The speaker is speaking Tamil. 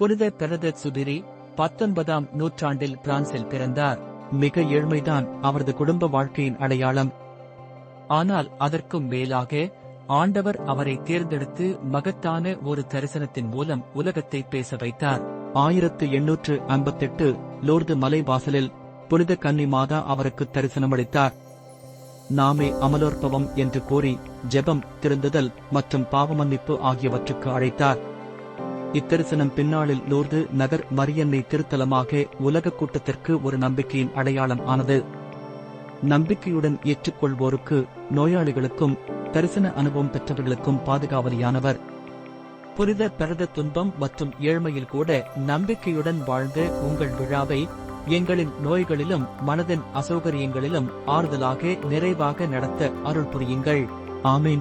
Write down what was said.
புனித பெரதத் சுதிரி பத்தொன்பதாம் நூற்றாண்டில் பிரான்சில் பிறந்தார். மிக ஏழ்மைதான் அவரது குடும்ப வாழ்க்கையின் அடையாளம். ஆனால் அதற்கும் மேலாக ஆண்டவர் அவரை தேர்ந்தெடுத்து மகத்தான ஒரு தரிசனத்தின் மூலம் உலகத்தை பேச வைத்தார். ஆயிரத்து எண்ணூற்று ஐம்பத்தெட்டு லோர்து மலைவாசலில் புனித கன்னி மாதா அவருக்கு தரிசனமளித்தார். நாமே அமலோற்பவம் என்று கூறி ஜெபம் திருந்துதல் மற்றும் பாவமன்னிப்பு ஆகியவற்றுக்கு அழைத்தார். இத்தரிசனம் பின்னாளில் லூர்து நகர் மரியன்னை திருத்தலமாக உலக கூட்டத்திற்கு ஒரு நம்பிக்கையின் அடையாளம் ஆனது. நம்பிக்கையுடன் ஏற்றுக்கொள்வோருக்கு நோயாளிகளுக்கும் தரிசன அனுபவம் பெற்றவர்களுக்கும் பாதுகாவலியானவர். புரித பிறத துன்பம் மற்றும் ஏழ்மையில் கூட நம்பிக்கையுடன் வாழ்ந்த உங்கள் விழாவை எங்களின் நோய்களிலும் மனதின் அசௌகரியங்களிலும் ஆறுதலாக நிறைவாக நடத்த அருள் புரியுங்கள். ஆமீன்.